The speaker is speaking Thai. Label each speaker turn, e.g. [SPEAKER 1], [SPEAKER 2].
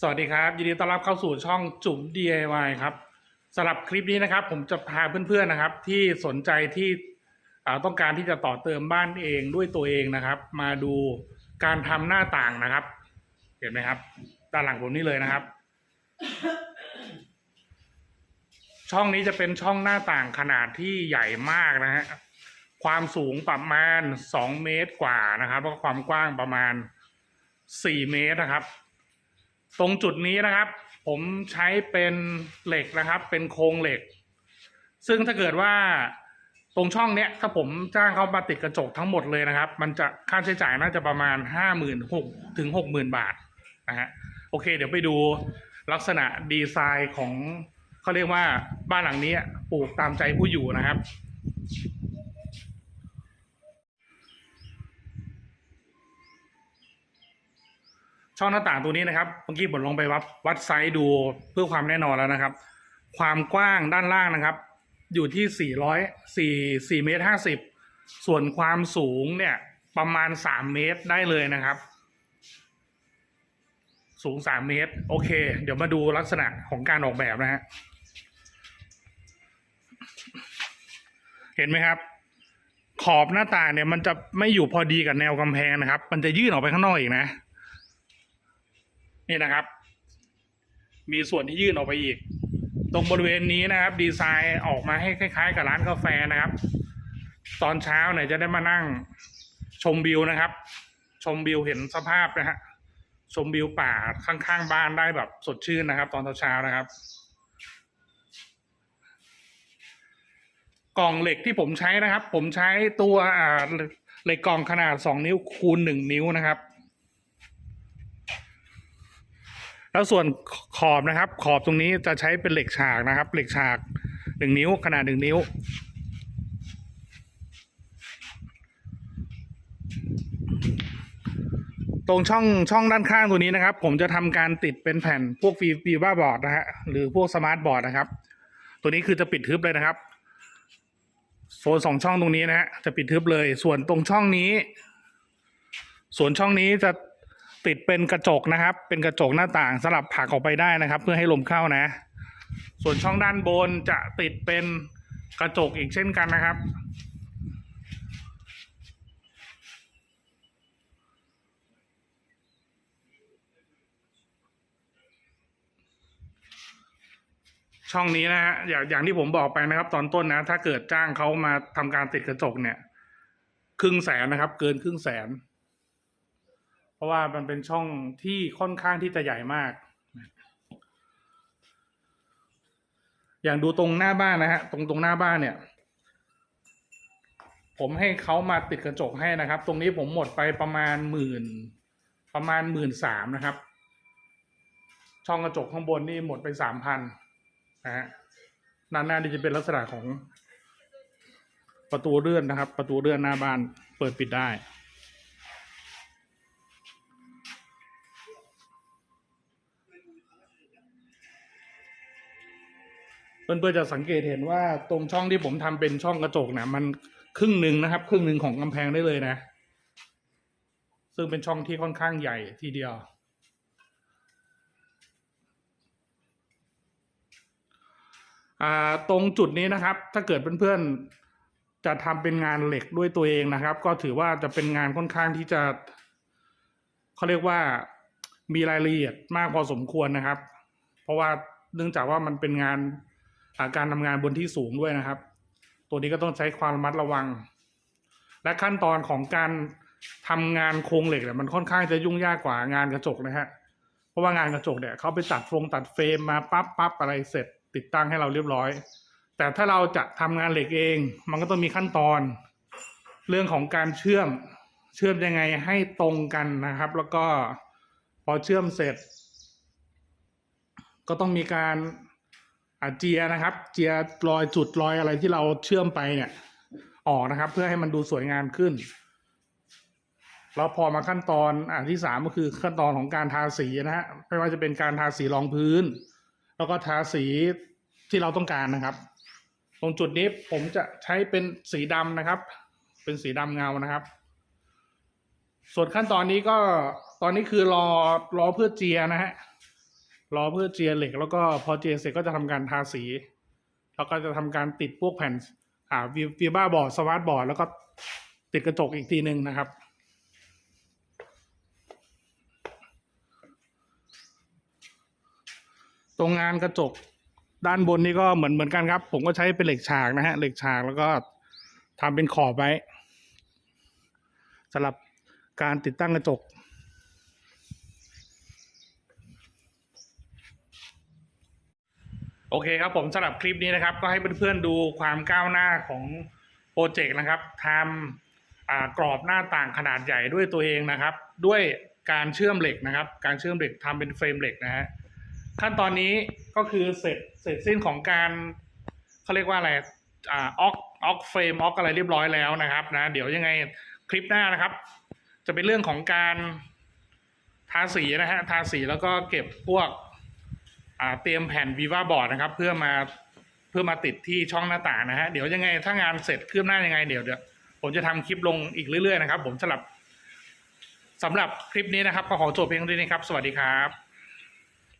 [SPEAKER 1] สวัสดีครับยินดีต้อนรับเข้าสู่ช่องจุ๋ม DIY ครับสำหรับคลิปนี้นะครับ ผมจะพาเพื่อนๆนะครับ ที่สนใจที่ต้องการที่จะต่อเติมบ้านเองด้วยตัวเองนะครับ มาดูการทำหน้าต่างนะครับ เห็นไหมครับด้านหลังผมนี่เลยนะครับ ช่องนี้จะเป็นช่องหน้าต่างขนาดที่ใหญ่มากนะฮะความสูงประมาณสองเมตรกว่านะครับแล้วก็ความกว้างประมาณสี่เมตรนะครับ ตรงจุดนี้นะครับ ผมใช้เป็นเหล็กนะครับ เป็นโครงเหล็ก ซึ่งถ้าเกิดว่าตรงช่องเนี้ยถ้าผมจ้างเขามาติดกระจกทั้งหมดเลยนะครับ มันจะค่าใช้จ่ายน่าจะประมาณห้าหมื่นหกถึงหกหมื่นบาทนะฮะโอเค เดี๋ยวไปดูลักษณะดีไซน์ของเขาเรียกว่าบ้านหลังนี้ปลูกตามใจผู้อยู่นะครับ ช่องหน้าต่างตัวนี้นะครับเมื่อกี้ผมลงไปวัดวัดไซส์ดูเพื่อความแน่นอนแล้วนะครับ ความกว้างด้านล่างนะครับ อยู่ที่ 400 4 4เมตร50 ส่วนความสูงเนี่ยประมาณ 3 เมตรได้เลยนะครับ สูง 3 เมตร โอเค เดี๋ยวมาดูลักษณะของการออกแบบนะฮะเห็นไหมครับ ขอบหน้าต่างเนี่ยมันจะไม่อยู่พอดีกับแนวกำแพงนะครับ มันจะยื่นออกไปข้างนอกอีกนะ นี่นะครับ มีส่วนที่ยื่นออกไปอีก ตรงบริเวณนี้นะครับ ดีไซน์ออกมาให้คล้ายๆ กับร้านกาแฟนะครับ ตอนเช้าเนี่ยจะได้มานั่งชมวิวนะครับ ชมวิวเห็นสภาพนะฮะชมวิวป่าข้างๆบ้านได้แบบสดชื่นนะครับ ตอนเช้าๆนะครับ กล่องเหล็กที่ผมใช้นะครับ ผมใช้ตัวเหล็กกล่องขนาดสองนิ้วคูณหนึ่งนิ้วนะครับ แล้วส่วนขอบนะครับ ขอบตรงนี้จะใช้เป็นเหล็กฉากนะครับ เหล็กฉากหนึ่งนิ้วขนาดหนึ่งนิ้ว ตรงช่องช่องด้านข้างตัวนี้นะครับ ผมจะทำการติดเป็นแผ่นพวกฟีฟีบ้าบอร์ดนะฮะหรือพวกสมาร์ทบอร์ดนะครับ ตัวนี้คือจะปิดทึบเลยนะครับโซนสองช่องตรงนี้นะฮะจะปิดทึบเลย ส่วนตรงช่องนี้ ส่วนช่องนี้จะ ติดเป็นกระจกนะครับ เป็นกระจกหน้าต่างสลับผักออกไปได้นะครับ เพื่อให้ลมเข้านะ ส่วนช่องด้านบนจะติดเป็นกระจกอีกเช่นกันนะครับ ช่องนี้นะฮะอย่างอย่างที่ผมบอกไปนะครับ ตอนต้นนะ ถ้าเกิดจ้างเขามาทำการติดกระจกเนี่ย ครึ่งแสนนะครับ เกินครึ่งแสน เพราะว่ามันเป็นช่องที่ค่อนข้างที่จะใหญ่มาก อย่างดูตรงหน้าบ้านนะฮะตรงตรงหน้าบ้านเนี่ย ผมให้เขามาติดกระจกให้นะครับ ตรงนี้ผมหมดไปประมาณหมื่นประมาณหมื่นสามนะครับ ช่องกระจกข้างบนนี่หมดไปสามพันนะฮะด้านหน้านี่จะเป็นลักษณะของประตูเลื่อนนะครับ ประตูเลื่อนหน้าบ้านเปิดปิดได้ เพื่อนๆจะสังเกตเห็นว่าตรงช่องที่ผมทำเป็นช่องกระจกเนี่ยมันครึ่งหนึ่งนะครับ ครึ่งหนึ่งของกำแพงได้เลยนะ ซึ่งเป็นช่องที่ค่อนข้างใหญ่ทีเดียว ตรงจุดนี้นะครับ ถ้าเกิดเพื่อนๆจะทำเป็นงานเหล็กด้วยตัวเองนะครับ ก็ถือว่าจะเป็นงานค่อนข้างที่จะเขาเรียกว่ามีรายละเอียดมากพอสมควรนะครับ เพราะว่าเนื่องจากว่ามันเป็นงานาการทำงานบนที่สูงด้วยนะครับ ตัวนี้ก็ต้องใช้ความระมัดระวัง และขั้นตอนของการทำงานโครงเหล็กเนี่ยมันค่อนข้างจะยุ่งยากกว่างานกระจกนะฮะเพราะว่างานกระจกเนี่ยเขาไปตัดฟงตัดเฟรมมาปั๊บปั๊บอะไรเสร็จ ติดตั้งให้เราเรียบร้อย แต่ถ้าเราจะทำงานเหล็กเอง มันก็ต้องมีขั้นตอน เรื่องของการเชื่อมเชื่อมยังไงให้ตรงกันนะครับ แล้วก็พอเชื่อมเสร็จ ก็ต้องมีการ เจียนะครับ เจียรอยจุดรอยอะไรที่เราเชื่อมไปเนี่ย ออกนะครับ เพื่อให้มันดูสวยงามขึ้น แล้วพอมาขั้นตอนอ่าที่สามก็คือขั้นตอนของการทาสีนะฮะไม่ว่าจะเป็นการทาสีรองพื้น แล้วก็ทาสีที่เราต้องการนะครับ ตรงจุดนี้ผมจะใช้เป็นสีดำนะครับ เป็นสีดำเงานะครับ ส่วนขั้นตอนนี้ก็ตอนนี้คือรอรอเพื่อเจียนะฮะ รอเพื่อเจียเหล็ก แล้วก็พอเจียเสร็จก็จะทำการทาสี แล้วก็จะทำการติดพวกแผ่น อ่าวีบ้าบอร์ดสมาร์ทบอร์ดแล้วก็ติดกระจกอีกทีหนึ่งนะครับตรงงานกระจกด้านบนนี่ก็เหมือนเหมือนกันครับ ผมก็ใช้เป็นเหล็กฉากนะฮะเหล็กฉากแล้วก็ทำเป็นขอบไว้สำหรับการติดตั้งกระจก อเคครับผมสำหรับคลิปนี้นะครับ ก็ให้เพื่อนๆดูความก้าวหน้าของโปรเจกต์นะครับทำกรอบหน้าต่างขนาดใหญ่ด้วยตัวเองนะครับ ด้วยการเชื่อมเหล็กนะครับ การเชื่อมเหล็กทำเป็นเฟรมเหล็กนะฮะขั้นตอนนี้ก็คือเสร็จเสร็จสิ้นของการเขาเรียกว่าอะไรอ่าออกออกเฟรมออกอะไรเรียบร้อยแล้วนะครับนะเดี๋ยวยังไงคลิปหน้านะครับ จะเป็นเรื่องของการทาสีนะฮะทาสีแล้วก็เก็บพวก เตรียมแผ่นวีวาบอร์ดนะครับ เพื่อมาเพื่อมาติดที่ช่องหน้าต่างนะฮะเดี๋ยวยังไงถ้างานเสร็จคืบหน้ายังไงเดี๋ยวเดี๋ยวผมจะทำคลิปลงอีกเรื่อยๆนะครับ ผมสำหรับสำหรับคลิปนี้นะครับก็ขอจบเพียงเท่านี้ครับ สวัสดีครับ